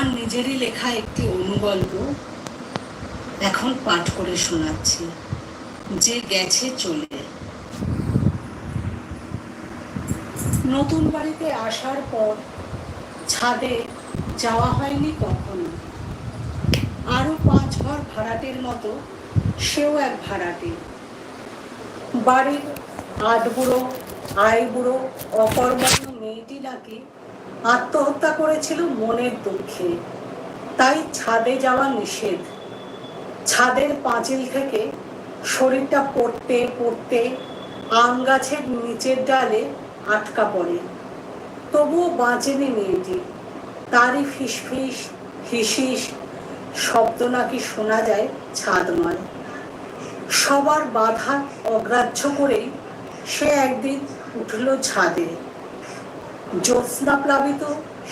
আমার নিজেরই লেখা একটি অনুগল্প এখন পাঠ করে শোনাচ্ছি। যে গেছে চলে। নতুন বাড়িতে আসার পর ছাদে যাওয়া হয়নি কখনো। আরও পাঁচ ঘর ভাড়াটের মতো, সেও এক ভাড়াটে। বাড়ির আট বুড়ো আয় বুড়ো অকর্মণ্য মেয়েটি নাকি আত্মহত্যা করেছিল মনের দুঃখে। তাই ছাদে যাওয়া নিষেধ। ছাদের পাঁচিল থেকে শরীরটা পড়তে পড়তে আম গাছের নিচের ডালে আটকা পড়ে। তবুও বাঁচেনি মেয়েটি। তারই ফিসফিস, হিসিস, শব্দ নাকি শোনা যায় ছাদমায় সবার বাধা অগ্রাহ্য করেই সে একদিন উঠল ছাদে। জ্যোৎস্না প্লাবিত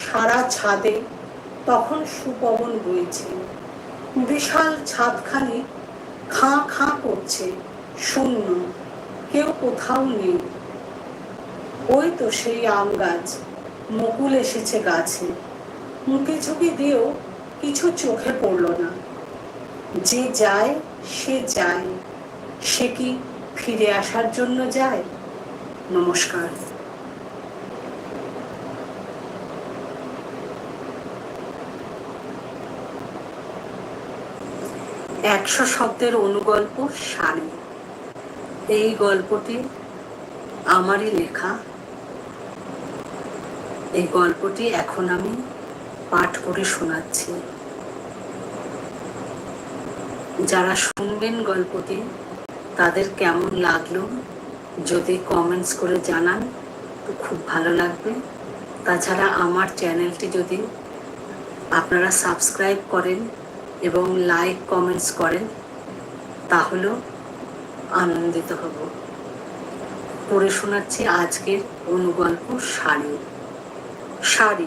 সারা ছাদে তখন সুপবন বইছে। বিশাল ছাদখানি খাঁ খাঁ করছে, শূন্য, কেউ কোথাও নেই। ওই তো সেই আম গাছ, মুকুল এসেছে গাছে। মুখে ঝুঁকি দিয়েও কিছু চোখে পড়ল না। যে যায়, সে যায়। সে কি ফিরে আসার জন্য যায়? নমস্কার। একশো শব্দের অনুগল্প শাড়ি এই গল্পটি আমারই লেখা। এই গল্পটি এখন আমি পাঠ করে শোনাচ্ছি। যারা শুনবেন গল্পটি, তাদের কেমন লাগল, যদি কমেন্টস করে জানান, তো খুব ভালো লাগবে। তাছাড়া আমার চ্যানেলটি যদি আপনারা সাবস্ক্রাইব করেন এবং লাইক কমেন্টস করেন, তাহলেও আনন্দিত হব। পড়ে শোনাচ্ছি আজকের অনুগল্প শাড়ি। শাড়ি।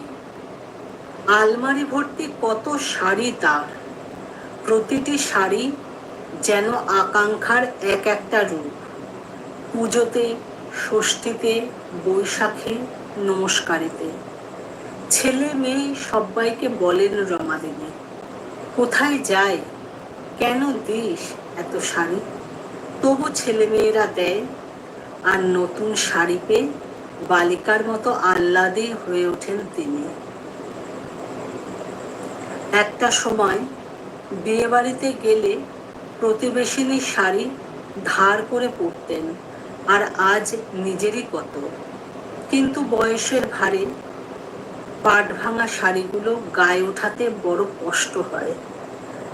আলমারি ভর্তি কত শাড়ি তার? প্রতিটি শাড়ি যেন আকাঙ্ক্ষার এক একটা রূপ। পুজোতে, ষষ্ঠীতে, বৈশাখে, নমস্কারিতে। ছেলে মেয়ে সবাইকে বলেন রমা দেবী কোথায় যায় কেন দিস এত শাড়ি? তবু ছেলে মেয়েরা দেয়। আর নতুন শাড়ি পেয়ে বালিকার মতো আহ্লাদে হয়ে ওঠেন তিনি। একটা সময় বিয়ে বাড়িতে গেলে প্রতিবেশিনী শাড়ি ধার করে পরতেন, আর আজ নিজেরই কত। কিন্তু বয়সের ভারে পাট ভাঙা শাড়িগুলো গায়ে ওঠাতে বড় কষ্ট হয়।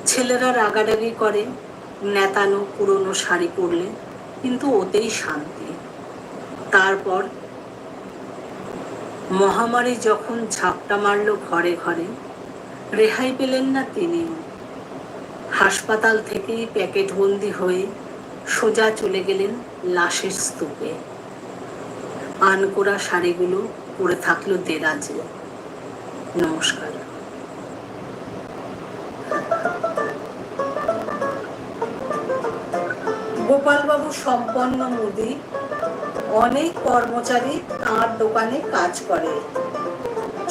ছেলেরা রাগারাগি করে, নেতানো পুরনো শাড়ি পরলে কিন্তু ওতেই শান্তি। তারপর মহামারী যখন ঝাপটা মারল ঘরে ঘরে, রেহাই পেলেন না তিনিও হাসপাতাল থেকেই প্যাকেটবন্দি হয়ে সোজা চলে গেলেন লাশের স্তূপে। আনকোরা শাড়িগুলো পরে থাকল দেরাজে। নমস্কার গোপালবাবু সম্পন্ন মুদি, অনেক কর্মচারী তাঁর দোকানে কাজ করে।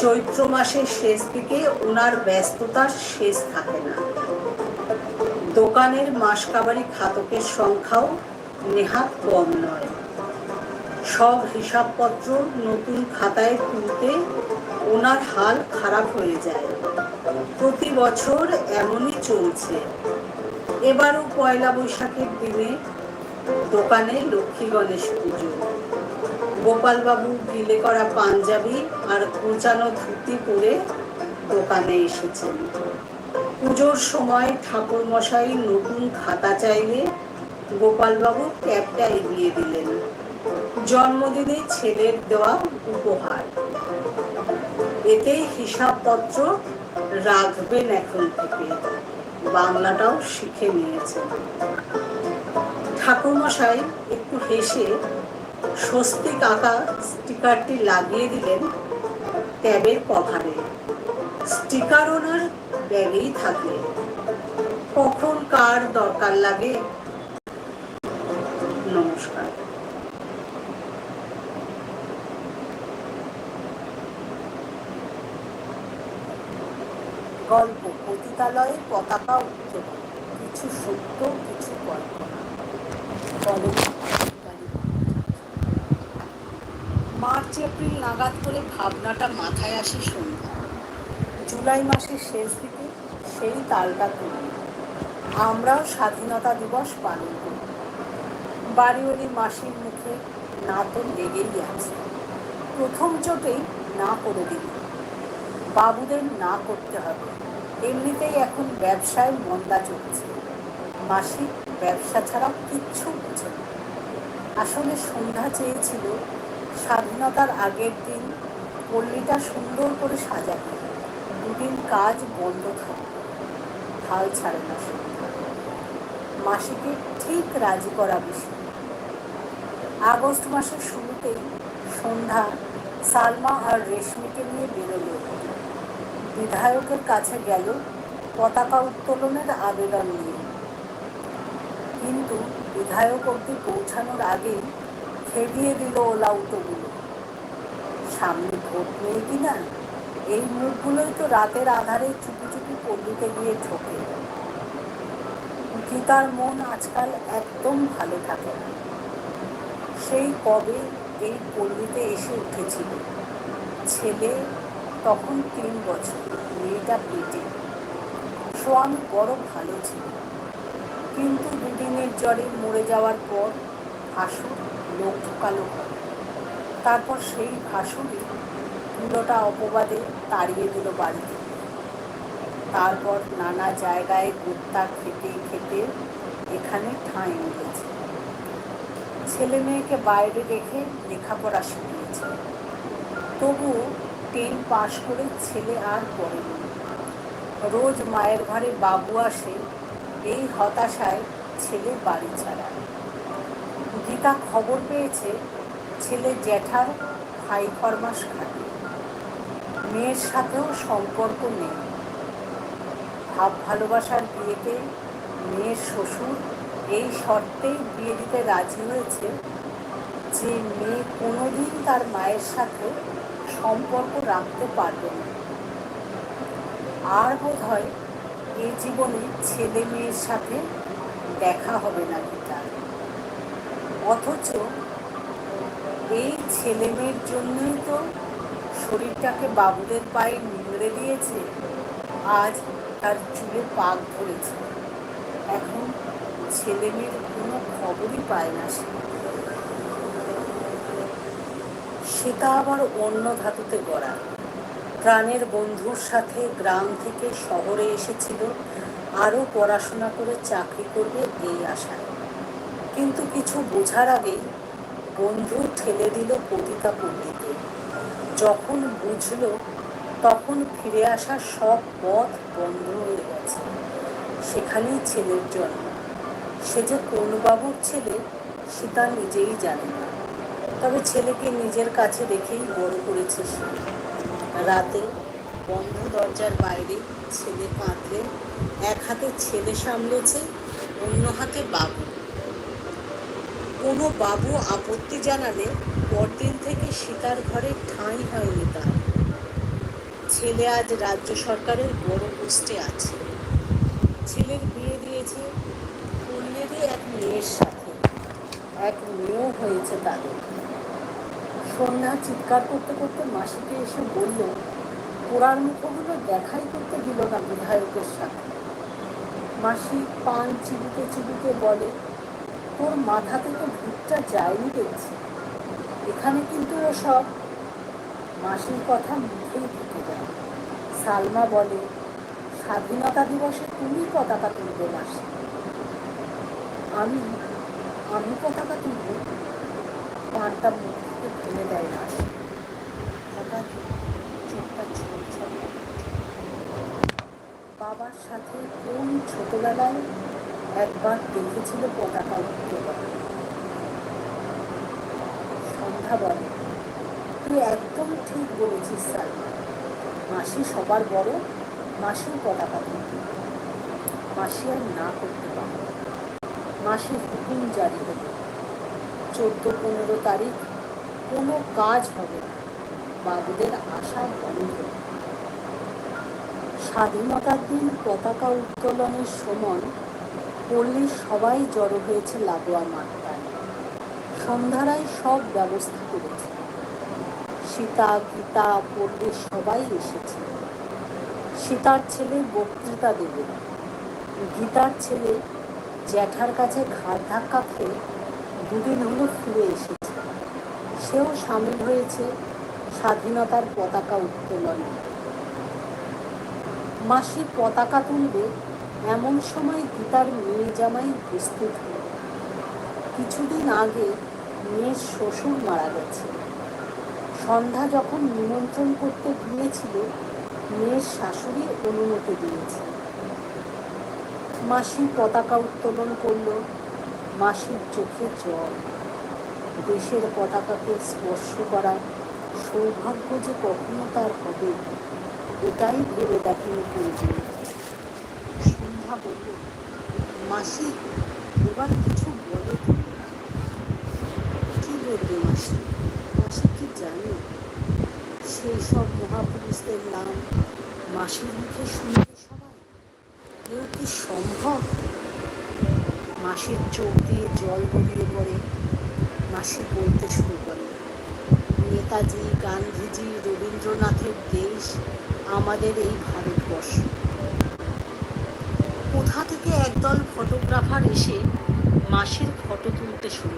চৈত্র মাসের শেষ দিকে ওনার ব্যস্ততার শেষ থাকে না। দোকানের মাসকাবারি খাতকের সংখ্যাও নেহাত কম নয়। সব হিসাবপত্র নতুন খাতায় তুলতে ওনার হাল খারাপ হয়ে যায়। প্রতি বছর এমনই চলছে। এবারও পয়লা বৈশাখের দিনে দোকানে লক্ষ্মী গণেশ পুজো। গোপালবাবু গিলে করা পাঞ্জাবি আর কুচানো ধুতি পরে দোকানে এসেছেন। পুজোর সময় ঠাকুর মশাই নতুন খাতা চাইলে গোপালবাবু ক্যাবটা এগিয়ে দিলেন। জন্মদিনে ছেলের দেওয়া উপহার। এতেই হিসাবপত্র রাখবেন এখন থেকে। বাংলাটাও শিখে নিয়েছেন ঠাকুরমশাই একটু হেসে স্বস্তি কাকা স্টিকারটি লাগিয়ে দিলেন ট্যাবের কভারে। স্টিকার ওনার ব্যাগেই থাকে কখন কার দরকার লাগে? নমস্কার। গল্প, পতিতালয়ে পতাকা উত্তোলন, কিছু সত্য, কিছু মার্চ, এপ্রিল নাগাদ করে ভাবনাটা মাথায় আসে সন্ধ্যা। জুলাই মাসের শেষ দিকে সেই তালটা তুলি। আমরাও স্বাধীনতা দিবস পালন করি। বাড়িওয়ালি মাসির মুখে না তো লেগেই আছে। প্রথম চোটেই না করে দিল বাবুদের না করতে হবে। এমনিতেই এখন ব্যবসায় মন্দা চলছে। মাসি ব্যবসা ছাড়া কিচ্ছু বুঝে না। আসলে সন্ধ্যা চেয়েছিল স্বাধীনতার আগের দিন পল্লীটা সুন্দর করে সাজাবে দুদিন কাজ বন্ধ থাকবে হাল ছাড়ে না সন্ধ্যা। মাসিকে ঠিক রাজি করা বিষয় আগস্ট মাসের শুরুতেই সন্ধ্যা সালমা আর রেশমিকে নিয়ে বেরোলো। বিধায়কের কাছে গেল পতাকা উত্তোলনের আবেদন নিয়ে। কিন্তু বিধায়ক অব্দি পৌঁছানোর আগেই খেদিয়ে দিল ওলা উটোগুলো। সামনে ভোট নেই কিনা এই মুখগুলোই তো রাতের আধারে চুপি চুপি পল্লীতে গিয়ে ঢোকে। গীতার মন আজকাল একদম ভালো থাকে না। সেই কবে এই পল্লীতে এসে উঠেছিল। ছেলে তখন তিন বছর, মেয়েটা পেটে। সোয়ামী বড় ভালো ছিল। কিন্তু দুদিনের জ্বরে মরে যাওয়ার পর ভাসুর লোক ঢোকালো। তারপর সেই ভাসুরই পুরোটা অপবাদে তাড়িয়ে দিল বাড়ি থেকে তারপর নানা জায়গায় গোত্তা খেতে খেতে এখানে ঠাঁই মিলেছে ছেলে মেয়েকে বাইরে রেখে লেখাপড়া শিখিয়েছে। তবুও টেন পাশ করে ছেলে আর পড়েনি রোজ মায়ের ঘরে বাবু আসে, এই হতাশায় ছেলে বাড়ি ছাড়া গীতা খবর পেয়েছে, ছেলে জ্যাঠার ভাই ফরমাস খাটে। মেয়ের সাথেও সম্পর্ক নেই। ভাব ভালোবাসার বিয়েতে মেয়ের শ্বশুর এই শর্তেই বিয়ে দিতে রাজি হয়েছে যে মেয়ে কোনোদিন তার মায়ের সাথে সম্পর্ক রাখতে পারবে না। আর বোধ হয় এই জীবনে ছেলে মেয়ের সাথে দেখা হবে না গীতার অথচ এই ছেলে মেয়ের জন্যই তো শরীরটাকে বাবুদের পায়ে নিংড়ে দিয়েছে, আজ তার চুলে পাক ধরেছে। এখন ছেলে মেয়ের কোনো খবরই পায় না সে। সেটা আবার অন্য ধাতুতে গড়া। প্রাণের বন্ধুর সাথে গ্রাম থেকে শহরে এসেছিল, আরও পড়াশোনা করে চাকরি করবে এই আশায়। কিন্তু কিছু বোঝার আগেই বন্ধু ঠেলে দিল পতিতা পল্লীতে যখন বুঝল, তখন ফিরে আসার সব পথ বন্ধ হয়ে গেছে। সেখানেই ছেলের জন্ম। সে যে কোন বাবুর ছেলে, সে তা নিজেই জানে না। তবে ছেলেকে নিজের কাছে রেখেই বড় করেছে সে। রাতে বন্ধ দরজার বাইরে ছেলে কাঁদলে, এক হাতে ছেলে সামলেছে, অন্য হাতে বাবু। কোনো বাবু আপত্তি জানালে পরদিন থেকে সীতার ঘরে ঠাঁই হয়নি তার। ছেলে আজ রাজ্য সরকারের বড় পোস্টে আছে। ছেলের বিয়ে দিয়েছে পল্লীরই এক মেয়ের সাথে। এক মেয়েও হয়েছে তাদের। সন্ধ্যা চিৎকার করতে করতে মাসিকে এসে বলল, পোড়ার মুখগুলো দেখাই করতে দিল না বিধায়কের সাথে। মাসি পান চিবিতে চিবিতে বলে, তোর মাথা থেকে ভূতটা যায়নি দেখছি। এখানে কিন্তু ও সব। মাসির কথা মুখেই ঢুকে যায় সালমা বলে, স্বাধীনতা দিবসে তুমি পতাকা তুলবে মাসি। আমি আমি পতাকা তুলব? পানটা মুখ বাবার সাথে কোন ছোটবেলায় একবার দেখেছিল পতাকা উত্তোলন। সন্ধ্যা বলে, তুই একদম ঠিক বলেছিস, স্যার। মাসি সবার বড়, মাসির পতাকা তুলবে মাসি আর না করতে পারবে মাসির হুকুম জারি হলো। চোদ্দ পনেরো তারিখ কোনো কাজ হবে না। বাবুদের আশা বন্ধ স্বাধীনতার দিন পতাকা উত্তোলনের সময় পল্লী সবাই জড়ো হয়েছে লাগোয়া মাঠটায়। সন্ধ্যারায় সব ব্যবস্থা করেছে। সীতা, গীতা পল্লীর সবাই এসেছে। সীতার ছেলে বক্তৃতা দেবে। গীতার ছেলে জ্যাঠার কাছে ঘাড় ধাক্কা খেয়ে দুদিন হলো ফিরে এসেছে। সেও সামিল হয়েছে স্বাধীনতার পতাকা উত্তোলনে। মাসি পতাকা তুলবে এমন সময় গীতার মেয়ে জামাই প্রস্তুত হল। কিছুদিন আগে মেয়ের শ্বশুর মারা গেছে। সন্ধ্যা যখন নিমন্ত্রণ করতে গিয়েছিল, মেয়ের শাশুড়ি অনুমতি দিয়েছে। মাসি পতাকা উত্তোলন করল, মাসির চোখে জল। দেশের পতাকাকে স্পর্শ করার সৌভাগ্য যে কখনো তার হবে, এটাই ভেবে দেখেনি কোনদিন সন্ধ্যা বলল মাসি, এবার কিছু বলো তুমি।" কি বলবে মাসি? মাসি কি জানে? সেই সব মহাপুরুষদের নাম মাসির মুখে শুনবে সবাই, এও কি সম্ভব? মাসির চোখ দিয়ে জল গড়িয়ে পড়ে মাসি বলতে শুরু করে। নেতাজি, গান্ধীজি, রবীন্দ্রনাথের দেশ আমাদের এই ভারতবর্ষ। কোথা থেকে একদল ফটোগ্রাফার এসে মাসির ফটো তুলতে শুরু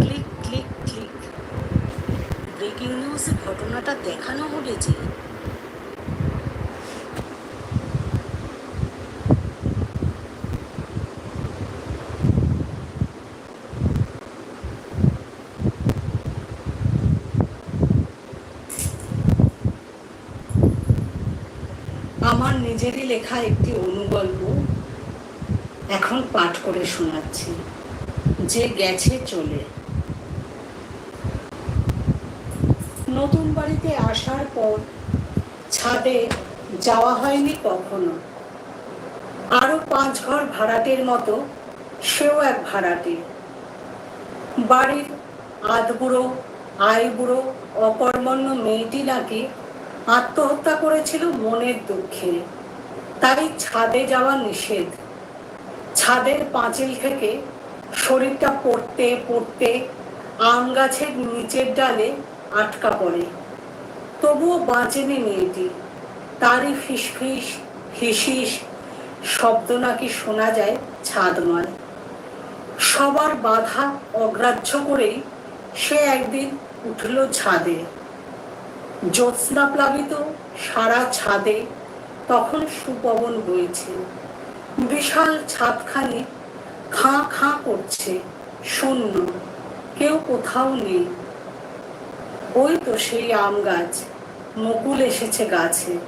ক্লিক ক্লিক ক্লিক। ব্রেকিং নিউজে ঘটনাটা দেখানো হলে যে আমার নিজেরই লেখা একটি অনুগল্প এখন পাঠ করে শোনাচ্ছি। যে গেছে চলে। নতুন বাড়িতে আসার পর ছাদে যাওয়া হয়নি কখনো। আরও পাঁচ ঘর ভাড়াটের মতো, সেও এক ভাড়াটে। বাড়ির আধবুড়ো, আইবুড়ো, অকর্মণ্য মেয়েটি নাকি আত্মহত্যা করেছিল মনের দুঃখে। তাই ছাদে যাওয়া নিষেধ। ছাদের পাঁচিল থেকে শরীরটা পড়তে পড়তে আম গাছের নিচের ডালে আটকা পড়ে। তবুও বাঁচেনি মেয়েটি। তারই ফিসফিস, হিসিস শব্দ নাকি শোনা যায় ছাদ নয়। সবার বাধা অগ্রাহ্য করেই সে একদিন উঠল ছাদে। জ্যোৎস্না প্লাবিত সারা ছাদে তখন সুপবন বইছে বিশাল ছাদখানি খাঁ খাঁ করছে, শূন্য, কেউ কোথাও নেই। ওই তো সেই আম গাছ, মুকুল এসেছে গাছে।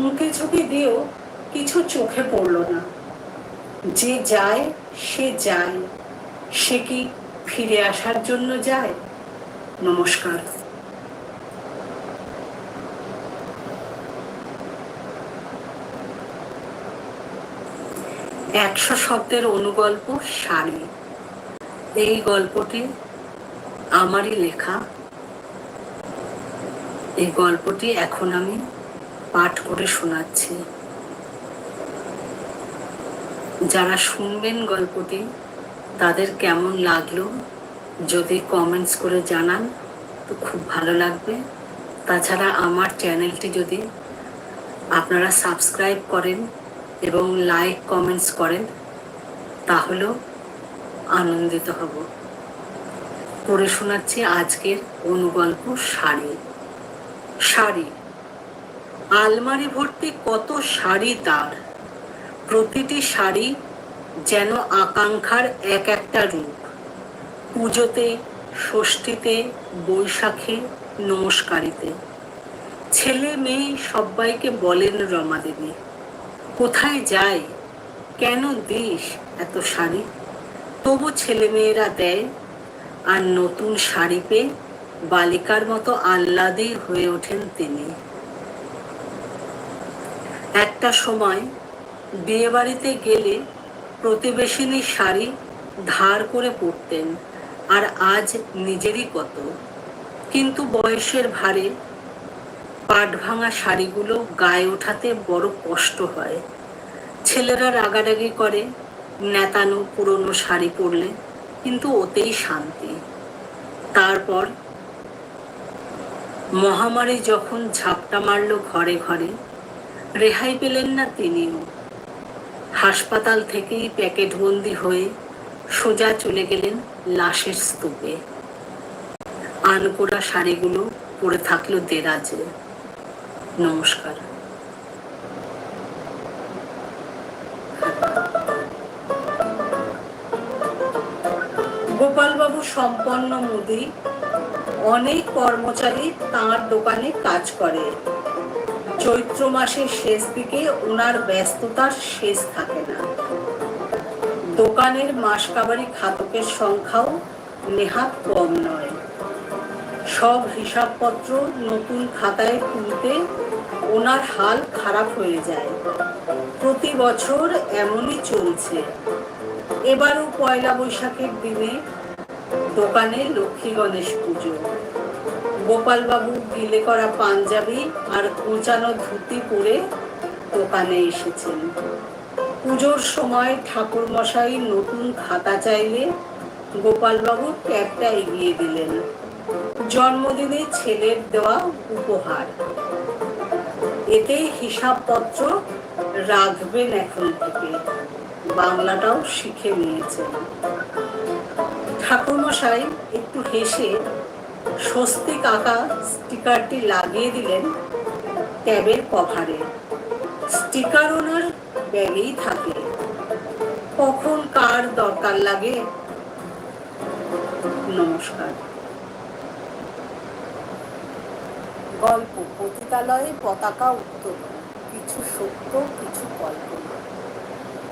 মুখে ঝুঁকি দিয়েও কিছু চোখে পড়ল না। যে যায়, সে যায়। সে কি ফিরে আসার জন্য যায়? নমস্কার। একশো শব্দের অনুগল্প শাড়ি এই গল্পটি আমারই লেখা। এই গল্পটি এখন আমি পাঠ করে শোনাচ্ছি। যারা শুনবেন গল্পটি, তাদের কেমন লাগল, যদি কমেন্টস করে জানান, তো খুব ভালো লাগবে। তাছাড়া আমার চ্যানেলটি যদি আপনারা সাবস্ক্রাইব করেন এবং লাইক কমেন্টস করেন, তাহলেও আনন্দিত হব। পড়ে শোনাচ্ছি আজকের অনুগল্প শাড়ি। শাড়ি। আলমারি ভর্তি কত শাড়ি তার প্রতিটি শাড়ি যেন আকাঙ্ক্ষার এক একটা রূপ। পুজোতে, ষষ্ঠীতে, বৈশাখে, নমস্কারিতে। ছেলে মেয়ে সবাইকে বলেন রমা দেবী কোথায় যাই? কেন দিস এত শাড়ি? তবু ছেলেমেয়েরা দেয়। আর নতুন শাড়ি পেয়ে বালিকার মতো আহ্লাদে হয়ে ওঠেন তিনি। একটা সময় বিয়ে বাড়িতে গেলে প্রতিবেশিনীর শাড়ি ধার করে পরতেন, আর আজ নিজেরই কত। কিন্তু বয়সের ভারে পাট ভাঙা শাড়িগুলো গায়ে ওঠাতে বড় কষ্ট হয়। ছেলেরা রাগারাগি করে, নেতানো পুরনো শাড়ি পরলে কিন্তু ওতেই শান্তি। তারপর মহামারী যখন ঝাপটা মারল ঘরে ঘরে, রেহাই পেলেন না তিনিও। হাসপাতাল থেকেই প্যাকেটবন্দি হয়ে সোজা চলে গেলেন লাশের স্তূপে। আনকোড়া শাড়িগুলো পরে থাকল দেরাজে। নমস্কার। গোপালবাবু সম্পন্ন মুদি, অনেক কর্মচারী তাঁর দোকানে কাজ করে। চৈত্র মাসের শেষ দিকে ওনার ব্যস্ততার শেষ থাকে না। দোকানের মাসকাবারি খাতকের সংখ্যাও নেহাত কম নয়। সব হিসাবপত্র নতুন খাতায় তুলতে ওনার হাল খারাপ হয়ে যায়। প্রতি বছর এমনই চলছে। এবারও পয়লা বৈশাখের দিনে দোকানে লক্ষ্মী গণেশ পুজো। গোপালবাবু গিলে করা পাঞ্জাবি আর কোঁচানো ধুতি পরে দোকানে এসেছেন। পুজোর সময় ঠাকুর মশাই নতুন খাতা চাইলে গোপালবাবু ক্যাবটা এগিয়ে দিলেন। জন্মদিনে ছেলের দেওয়া উপহার। এতেই হিসাবপত্র রাখবেন এখন থেকে। বাংলাটাও শিখে নিয়েছেন। ঠাকুরমশাই একটু হেসে স্বস্তি কাকা স্টিকারটি লাগিয়ে দিলেন ট্যাবের কভারে। স্টিকার ওনার ব্যাগেই থাকে। কখন কার দরকার লাগে? নমস্কার। গল্প, পতিতালয়ে পতাকা উত্তোলন, কিছু সত্য, কিছু কল্পনা।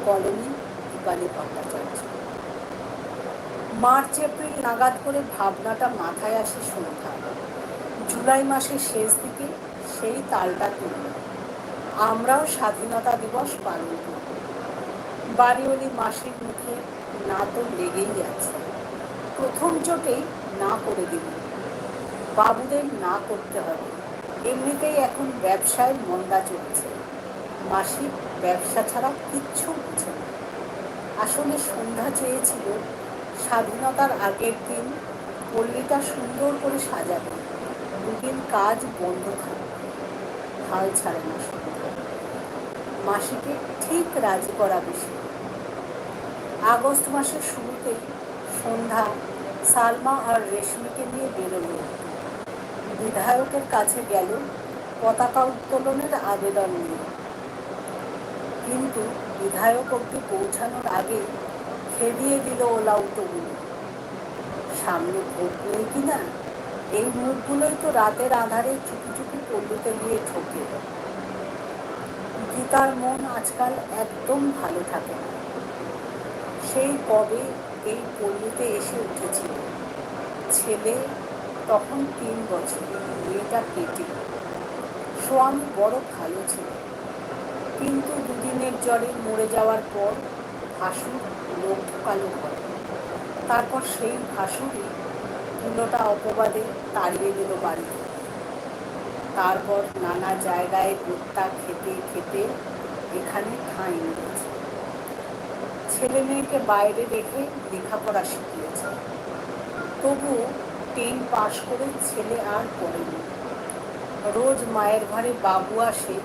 Colony, Dipali Bhattacharya. March, April নাগাদ করে ভাবনাটা মাথায় আসে সন্ধ্যা। জুলাই মাসের শেষ দিকে সেই তালটা তুলল। আমরাও স্বাধীনতা দিবস পালন করি বাড়িওয়ালি মাসির মুখে না তো লেগেই আছে। প্রথম চোটেই না করে দিল। বাবুদের না করতে হবে। এমনিতেই এখন ব্যবসায় মন্দা চলছে। মাসি ব্যবসা ছাড়া কিচ্ছু বুঝে না। আসলে সন্ধ্যা চেয়েছিল স্বাধীনতার আগের দিন পল্লীটা সুন্দর করে সাজাবে। দুদিন কাজ বন্ধ থাকবে হাল ছাড়ে না মাসিকে ঠিক রাজি করা বেশি। আগস্ট মাসের শুরুতেই সন্ধ্যা, সালমা আর রেশমিকে নিয়ে বেরোলো। বিধায়কের কাছে গেল পতাকা উত্তোলনের আবেদন নিয়ে। কিন্তু বিধায়ক অব্দি পৌঁছানোর আগে খেদিয়ে দিল ওলা উটোগুলো সামনে ভোট নেই কিনা এই মুখগুলোই তো রাতের আধারে চুপি চুপি পল্লুতে গিয়ে ঠকে। গীতার মন আজকাল একদম ভালো থাকে না। সেই কবে এই পল্লীতে এসে উঠেছিল। ছেলে তখন তিন বছর। মেয়েটা কেটে। সোয়ামী বড় ভালো ছিল। কিন্তু দুদিনের জ্বরে মরে যাওয়ার পর ভাসুর লোক ঢোকালো ঘরে তারপর সেই ভাসুরই পুলোটা অপবাদে তাড়িয়ে দিল বাড়িতে। তারপর নানা জায়গায় গোত্তা খেতে খেতে এখানে ঠাঁই নিয়েছে ছেলে মেয়েকে বাইরে রেখে লেখাপড়া শিখিয়েছে। তবুও টেন পাশ করে ছেলে আর পড়েনি। রোজ মায়ের ঘরে বাবু আসে,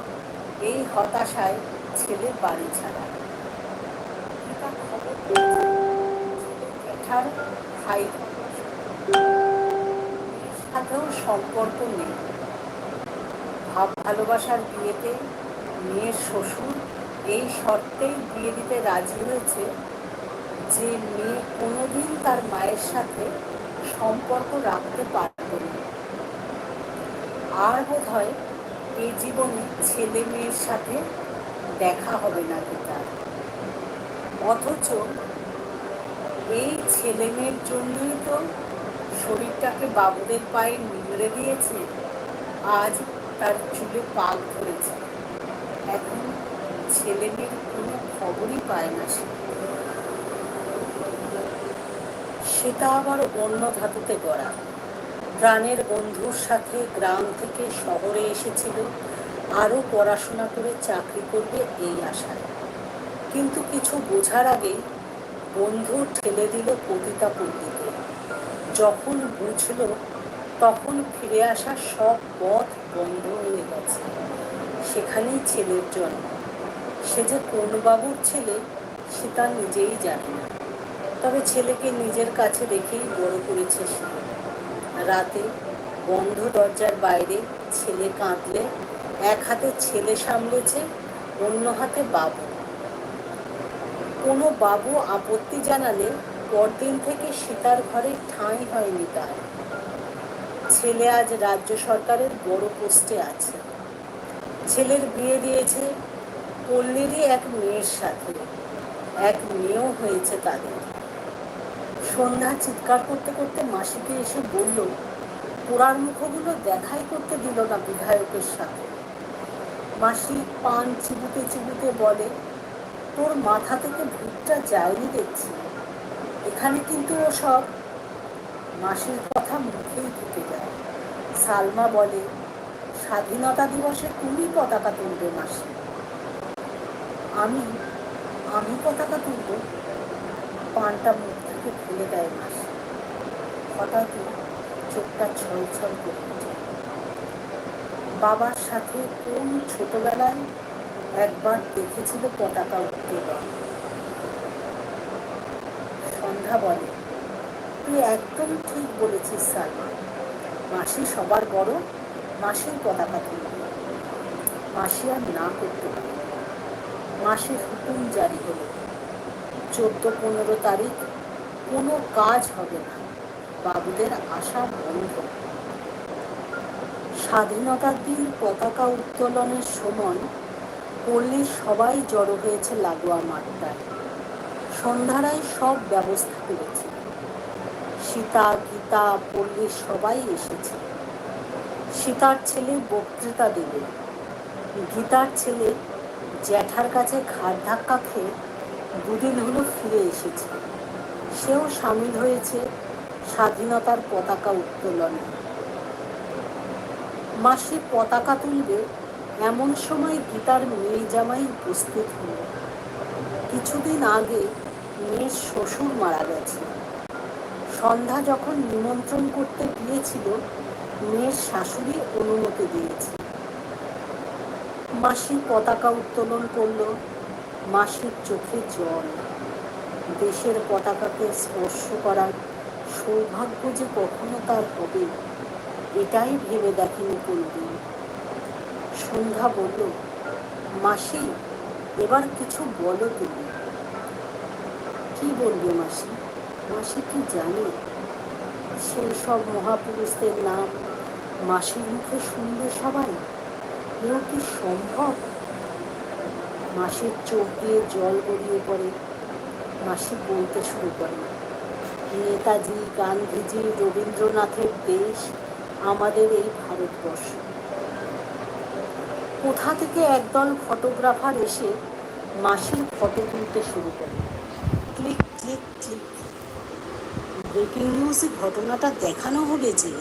এই হতাশায় ছেলে বাড়ি ছাড়া। সাথেও সম্পর্ক নেই। ভাব ভালোবাসার বিয়েতে মেয়ের শ্বশুর এই শর্তেই বিয়ে দিতে রাজি হয়েছে যে মেয়ে কোনোদিন তার মায়ের সাথে সম্পর্ক রাখতে পারবে না। আর বোধ হয় এই জীবনে ছেলে মেয়ের সাথে দেখা হবে না তার অথচ এই ছেলে মেয়ের জন্যই তো শরীরটাকে বাবুদের পায়ে নিংড়ে দিয়েছে, আজ তার চুলে পাক ধরেছে। এখন ছেলে মেয়ের কোনো খবরই পায় না সে। সেটা আবার অন্য ধাতুতে গড়া। প্রাণের বন্ধুর সাথে গ্রাম থেকে শহরে এসেছিল, আরও পড়াশোনা করে চাকরি করবে এই আশায়। কিন্তু কিছু বোঝার আগেই বন্ধু ঠেলে দিল পতিতা পল্লীতে যখন বুঝল, তখন ফিরে আসার সব পথ বন্ধ হয়ে গেছে। সেখানেই ছেলের জন্ম। সে যে কোন বাবুর ছেলে, সে তা নিজেই জানে না। তবে ছেলেকে নিজের কাছে রেখেই বড় করেছে সে। রাতে বন্ধ দরজার বাইরে ছেলে কাঁদলে, এক হাতে ছেলে সামলেছে, অন্য হাতে বাবু। কোনো বাবু আপত্তি জানালে পরদিন থেকে সীতার ঘরে ঠাঁই হয়নি তার। ছেলে আজ রাজ্য সরকারের বড় পোস্টে আছে। ছেলের বিয়ে দিয়েছে পল্লীরই এক মেয়ের সাথে। এক মেয়েও হয়েছে তাদের। সন্ধ্যা চিৎকার করতে করতে মাসিকে এসে বলল, পোড়ার মুখগুলো দেখাই করতে দিল না বিধায়কের সাথে। মাসি পান চিবুতে চিবুতে বলে, তোর মাথা থেকে ভূতটা যায়নি দেখছি। এখানে কিন্তু ও সব মাসির কথা মুখেই ঢুকে যায়। সালমা বলে, স্বাধীনতা দিবসে তুমি পতাকা তুলবে মাসি। আমি? আমি পতাকা তুলব? পানটা মুখ থেকে ফেলে দেয় মাসি। হঠাৎই চোখটা ছল ছল করে বাবার সাথে কোন ছোটবেলায় একবার দেখেছিল পতাকা উঠতে সন্ধ্যা বলে, তুই একদম ঠিক বলেছিস, সালমা। মাসি সবার বড়, মাসির পতাকা তুলবে। মাসি আর না করতে পারে। মাসের হুকুম জারি হলো। চোদ্দ পনেরো তারিখ কোনো কাজ হবে না। বাবুদের আশা বন্ধ। স্বাধীনতার দিন পতাকা উত্তোলনের সময় পল্লীর সবাই জড়ো হয়েছে লাগোয়া মাঠটায়। সন্ধ্যারায় সব ব্যবস্থা করেছে। সীতা, গীতা, পল্লীর সবাই এসেছে। সীতার ছেলে বক্তৃতা দেবে। গীতার ছেলে জ্যাঠার কাছে ঘাট ধাক্কা খেয়ে দুদিন হলো ফিরে এসেছে। সেও সামিল হয়েছে স্বাধীনতার পতাকা উত্তোলনে। মাসি পতাকা তুলবে এমন সময় গীতার মেয়ে জামাই উপস্থিত হল। কিছুদিন আগে মেয়ের শ্বশুর মারা গেছে। সন্ধ্যা যখন নিমন্ত্রণ করতে গিয়েছিল, মেয়ের শাশুড়ি অনুমতি দিয়েছে। মাসি পতাকা উত্তোলন করল, মাসির চোখে জল। দেশের পতাকাকে স্পর্শ করার সৌভাগ্য যে কখনো তার হবে, এটাই ভেবে দেখেনি কোনদিন। সন্ধ্যা বলল, মাসি, এবার কিছু বলো তুমি। কি বলবে মাসি? মাসি কি জানে? সেই সব মহাপুরুষদের নাম মাসির মুখে শুনবে সবাই, এও কি সম্ভব? মাসির চোখ দিয়ে জল গড়িয়ে পড়ে মাসি বলতে শুরু করে। নেতাজি, গান্ধীজি, রবীন্দ্রনাথের দেশ, আমাদের এই ভারতবর্ষ। কোথা থেকে একদল ফটোগ্রাফার এসে মাসির ফটো তুলতে শুরু করে? Click click click. ব্রেকিং নিউজে ঘটনাটা দেখানো হবে যে